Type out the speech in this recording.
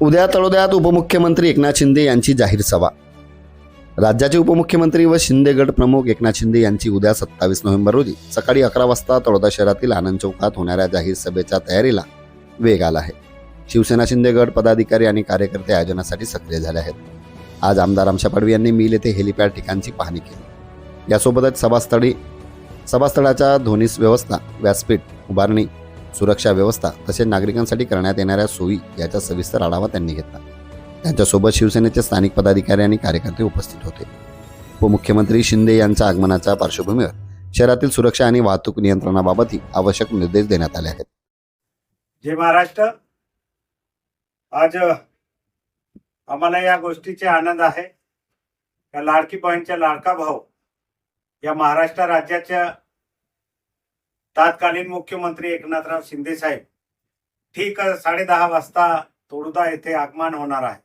उद्या तळोद्यात उपमुख्यमंत्री एकनाथ शिंदे यांची जाहीर सभा. राज्याचे उपमुख्यमंत्री व शिंदे गट प्रमुख एकनाथ शिंदे यांची उद्या सत्तावीस नोव्हेंबर रोजी सकाळी अकरा वाजता तळोदा शहरातील आनंद चौकात होणाऱ्या जाहीर सभेच्या तयारीला वेग आला आहे. शिवसेना शिंदे गट पदाधिकारी आणि कार्यकर्ते आयोजनासाठी सक्रिय झाले आहेत. आज आमदार आमशा पाडवी यांनी मिल येथे हेलिपॅड ठिकाणची पाहणी केली. यासोबतच सभास्थळी सभास्थळाच्या ध्वनीस व्यवस्था व्यासपीठ उभारणी सुरक्षा व्यवस्था तसेच नागरिकांसाठी करण्यात येणाऱ्या सोयी याचा सविस्तर आढावा त्यांनी घेतला. त्यांच्यासोबत शिवसेनेचे स्थानिक पदाधिकारी आणि कार्यकर्ते उपस्थित होते. उपमुख्यमंत्री शिंदे यांच्या आगमनाच्या पार्श्वभूमीवर शहरातील सुरक्षा आणि वाहतूक नियंत्रणाबाबतही आवश्यक निर्देश देण्यात आले आहेत. जय महाराष्ट्र. आज आम्हाला या गोष्टीचे आनंद आहे. का लाडकी बहीणच्या लाडका भाऊ या महाराष्ट्र राज्याच्या तत्कालीन मुख्यमंत्री एकनाथराव शिंदे साहेब ठीक साडे दहा वाजता तोडुदा येथे आगमन होणार आहे.